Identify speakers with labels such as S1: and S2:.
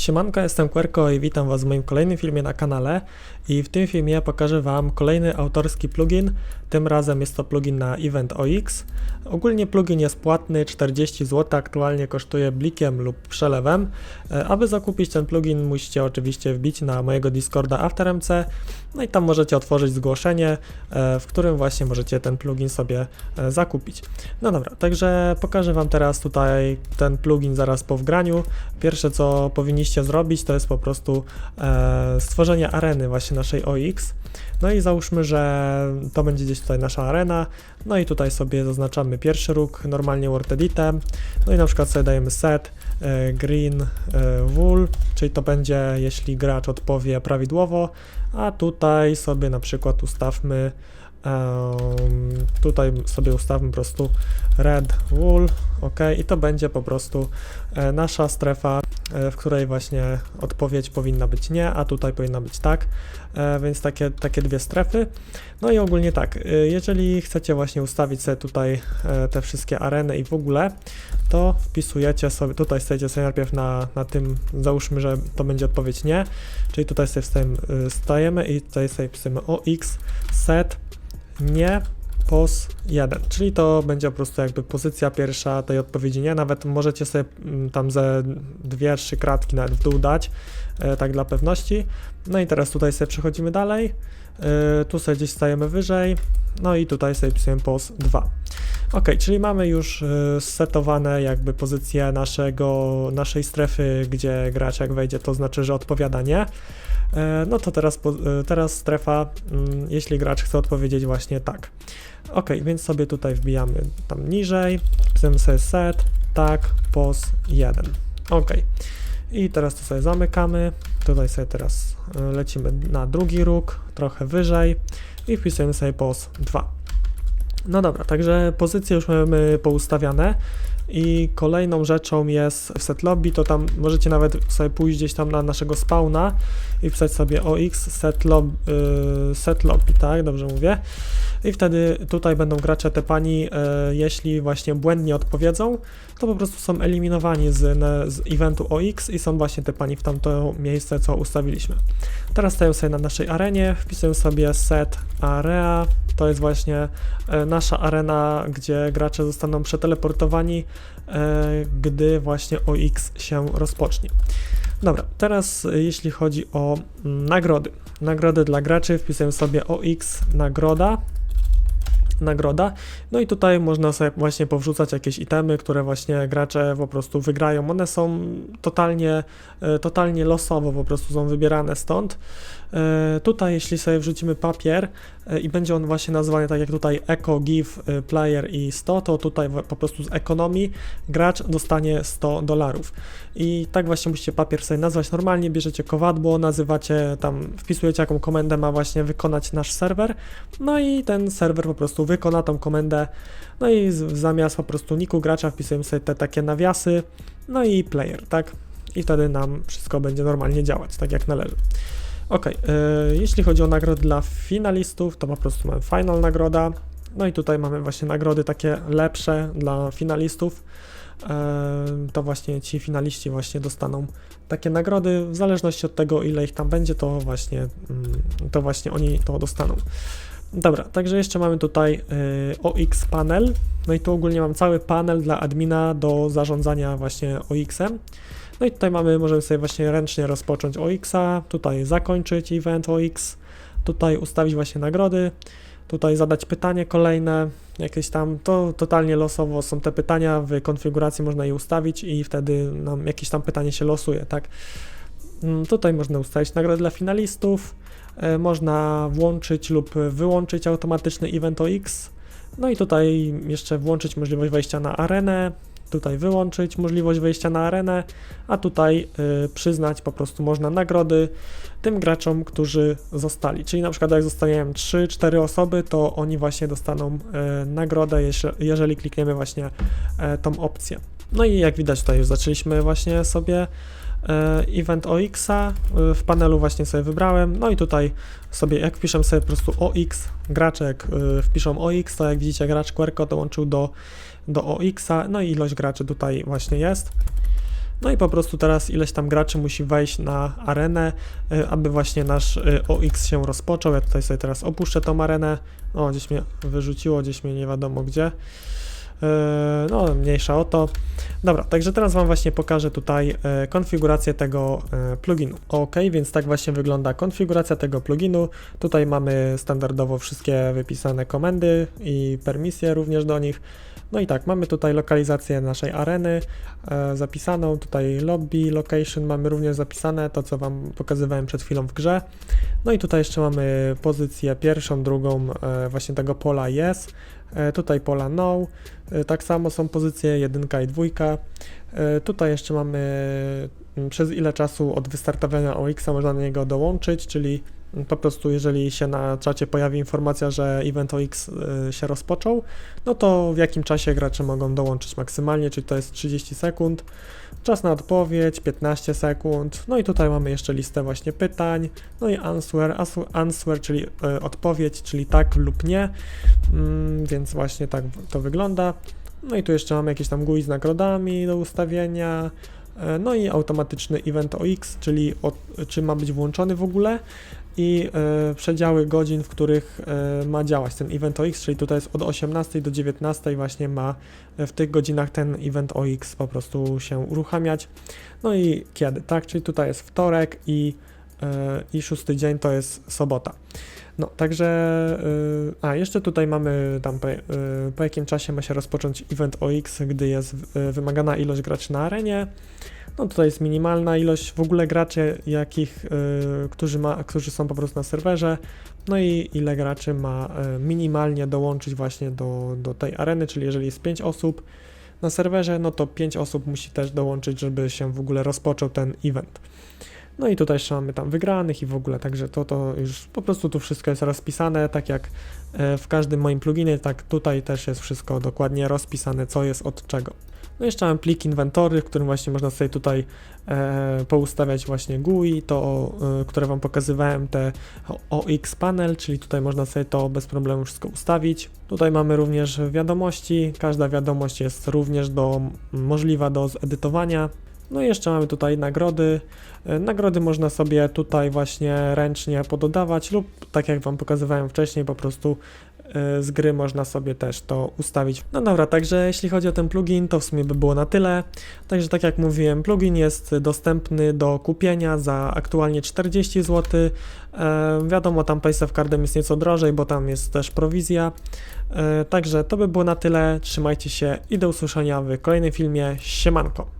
S1: Siemanko, jestem Querko i witam Was w moim kolejnym filmie na kanale i w tym filmie pokażę Wam kolejny autorski plugin, tym razem jest to plugin na Event OX. Ogólnie plugin jest płatny, 40 zł, aktualnie kosztuje blikiem lub przelewem. E, Aby zakupić ten plugin musicie oczywiście wbić na mojego Discorda AfterMC, no i tam możecie otworzyć zgłoszenie, e, w którym właśnie możecie ten plugin sobie e, zakupić. No dobra, także pokażę Wam teraz tutaj ten plugin zaraz po wgraniu. Pierwsze co powinniście zrobić to jest po prostu e, stworzenie areny właśnie naszej OX. No i załóżmy, że to będzie gdzieś tutaj nasza arena. No i tutaj sobie zaznaczamy pierwszy róg, normalnie word editem. No i na przykład sobie dajemy set e, green e, wool, czyli to będzie jeśli gracz odpowie prawidłowo, a tutaj sobie na przykład ustawmy em, tutaj sobie ustawmy po prostu red wool, ok, i to będzie po prostu nasza strefa, e, w której właśnie odpowiedź powinna być nie, a tutaj powinna być tak, e, więc takie, takie dwie strefy. No i ogólnie tak, e, jeżeli chcecie właśnie ustawić sobie tutaj e, te wszystkie areny i w ogóle, to wpisujecie sobie, tutaj stajecie sobie najpierw na, na tym, załóżmy, że to będzie odpowiedź nie, czyli tutaj sobie wstajemy, e, stajemy i tutaj sobie pisujemy OX set nie pos 1, czyli to będzie po prostu jakby pozycja pierwsza tej odpowiedzi nie, nawet możecie sobie mm, tam ze dwie, trzy kratki nawet w dół dać, e, tak dla pewności. No i teraz tutaj sobie przechodzimy dalej, e, tu sobie gdzieś stajemy wyżej, no i tutaj sobie pisujemy pos 2. Ok, czyli mamy już e, setowane jakby pozycję naszego, naszej strefy, gdzie gracz jak wejdzie, to znaczy, że odpowiada nie. E, No to teraz, e, teraz strefa, mm, jeśli gracz chce odpowiedzieć właśnie tak. Ok, więc sobie tutaj wbijamy tam niżej, pisujemy sobie set, tak, pos 1. Ok. I teraz to sobie zamykamy. Tutaj sobie teraz e, lecimy na drugi róg, trochę wyżej i wpisujemy sobie pos 2. No dobra, także pozycje już mamy poustawiane i kolejną rzeczą jest set lobby, to tam możecie nawet sobie pójść gdzieś tam na naszego spawna i wpisać sobie OX set, lob, y, set lobby, tak, dobrze mówię. I wtedy tutaj będą gracze te pani, y, jeśli właśnie błędnie odpowiedzą, to po prostu są eliminowani z, ne- z eventu OX i są właśnie te pani w tamto miejsce, co ustawiliśmy. Teraz stają sobie na naszej arenie, wpisuję sobie set area, to jest właśnie e, nasza arena, gdzie gracze zostaną przeteleportowani, gdy właśnie OX się rozpocznie. Dobra, teraz e, jeśli chodzi o mm, nagrody. Nagrody dla graczy, wpisuję sobie OX nagroda. Nagroda. No i tutaj można sobie właśnie powrzucać jakieś itemy, które właśnie gracze po prostu wygrają. One są totalnie, e, totalnie losowo po prostu są wybierane stąd. E, Tutaj jeśli sobie wrzucimy papier e, i będzie on właśnie nazwany tak jak tutaj Eco, Give, Player i 100, to tutaj po prostu z ekonomii gracz dostanie 100 dolarów. I tak właśnie musicie papier sobie nazwać normalnie, bierzecie kowadło, nazywacie tam, wpisujecie jaką komendę ma właśnie wykonać nasz serwer, no i ten serwer po prostu wykona tą komendę, no i zamiast po prostu niku gracza wpisujemy sobie te takie nawiasy, no i player, tak? I wtedy nam wszystko będzie normalnie działać, tak jak należy. Ok, jeśli chodzi o nagrody dla finalistów, to po prostu mamy final nagroda. No i tutaj mamy właśnie nagrody takie lepsze dla finalistów. To właśnie ci finaliści właśnie dostaną takie nagrody. W zależności od tego, ile ich tam będzie, to właśnie, mm, to właśnie oni to dostaną. Dobra, także jeszcze mamy tutaj y, OX panel. No i tu ogólnie mam cały panel dla admina do zarządzania właśnie OX-em. No i tutaj mamy, możemy sobie właśnie ręcznie rozpocząć OX-a, tutaj zakończyć event OX, tutaj ustawić właśnie nagrody, tutaj zadać pytanie kolejne, jakieś tam, to totalnie losowo są te pytania, w konfiguracji można je ustawić i wtedy nam jakieś tam pytanie się losuje, tak. Mm, Tutaj można ustawić nagrody dla finalistów, e, można włączyć lub wyłączyć automatyczny event OX, no i tutaj jeszcze włączyć możliwość wejścia na arenę, tutaj wyłączyć możliwość wejścia na arenę, a tutaj y, przyznać po prostu można nagrody tym graczom, którzy zostali. Czyli na przykład jak zostają 3-4 osoby, to oni właśnie dostaną y, nagrodę, jeżeli klikniemy właśnie y, tą opcję. No i jak widać tutaj już zaczęliśmy właśnie sobie event OX-a, y, w panelu właśnie sobie wybrałem, no i tutaj sobie, jak wpiszę sobie po prostu OX, gracze jak y, wpiszą OX, to jak widzicie gracz Querco dołączył do do OX-a, no i ilość graczy tutaj właśnie jest. No i po prostu teraz ileś tam graczy musi wejść na arenę, aby właśnie nasz OX się rozpoczął. Ja tutaj sobie teraz opuszczę tą arenę. O, gdzieś mnie wyrzuciło, gdzieś mnie nie wiadomo gdzie. Yy, No, mniejsza o to. Dobra, także teraz Wam właśnie pokażę tutaj e, konfigurację tego e, pluginu. Ok, więc tak właśnie wygląda konfiguracja tego pluginu. Tutaj mamy standardowo wszystkie wypisane komendy i permisje również do nich. No i tak, mamy tutaj lokalizację naszej areny e, zapisaną, tutaj lobby, location mamy również zapisane, to co Wam pokazywałem przed chwilą w grze. No i tutaj jeszcze mamy pozycję pierwszą, drugą e, właśnie tego pola yes, e, tutaj pola no, e, tak samo są pozycje jedynka i dwójka. E, Tutaj jeszcze mamy mm, przez ile czasu od wystartowania OX można do niego dołączyć, czyli po prostu jeżeli się na czacie pojawi informacja, że event OX y, się rozpoczął, no to w jakim czasie gracze mogą dołączyć maksymalnie, czyli to jest 30 sekund. Czas na odpowiedź 15 sekund. No i tutaj mamy jeszcze listę właśnie pytań. No i answer, answer czyli y, odpowiedź, czyli tak lub nie. Mm, więc właśnie tak to wygląda. No i tu jeszcze mamy jakieś tam GUI z nagrodami do ustawienia. E, No i automatyczny event OX, czyli czy ma być włączony w ogóle i e, przedziały godzin, w których e, ma działać ten event OX, czyli tutaj jest od 18 do 19 właśnie ma w tych godzinach ten event OX po prostu się uruchamiać. No i kiedy, tak? Czyli tutaj jest wtorek i, i szósty dzień to jest sobota. No, także. y, a, jeszcze tutaj mamy tam po, y, po jakim czasie ma się rozpocząć event OX, gdy jest wymagana ilość graczy na arenie. No tutaj jest minimalna ilość w ogóle graczy, jakich, którzy, ma, którzy są po prostu na serwerze. No i ile graczy ma minimalnie dołączyć właśnie do, do tej areny, czyli jeżeli jest 5 osób na serwerze, no to 5 osób musi też dołączyć, żeby się w ogóle rozpoczął ten event. No i tutaj jeszcze mamy tam wygranych i w ogóle, także to, to już po prostu tu wszystko jest rozpisane, tak jak e, w każdym moim pluginie, tak tutaj też jest wszystko dokładnie rozpisane, co jest od czego. No jeszcze mam plik inwentory, w którym właśnie można sobie tutaj e, poustawiać właśnie GUI, to, e, które Wam pokazywałem, te OX panel, czyli tutaj można sobie to bez problemu wszystko ustawić. Tutaj mamy również wiadomości, każda wiadomość jest również do, możliwa do zedytowania. No i jeszcze mamy tutaj nagrody. E, Nagrody można sobie tutaj właśnie ręcznie pododawać lub tak jak Wam pokazywałem wcześniej, po prostu e, z gry można sobie też to ustawić. No dobra, także jeśli chodzi o ten plugin, to w sumie by było na tyle. Także tak jak mówiłem, plugin jest dostępny do kupienia za aktualnie 40 zł. E, wiadomo, tam Paysafe Cardem jest nieco drożej, bo tam jest też prowizja. E, także to by było na tyle. Trzymajcie się i do usłyszenia w kolejnym filmie. Siemanko!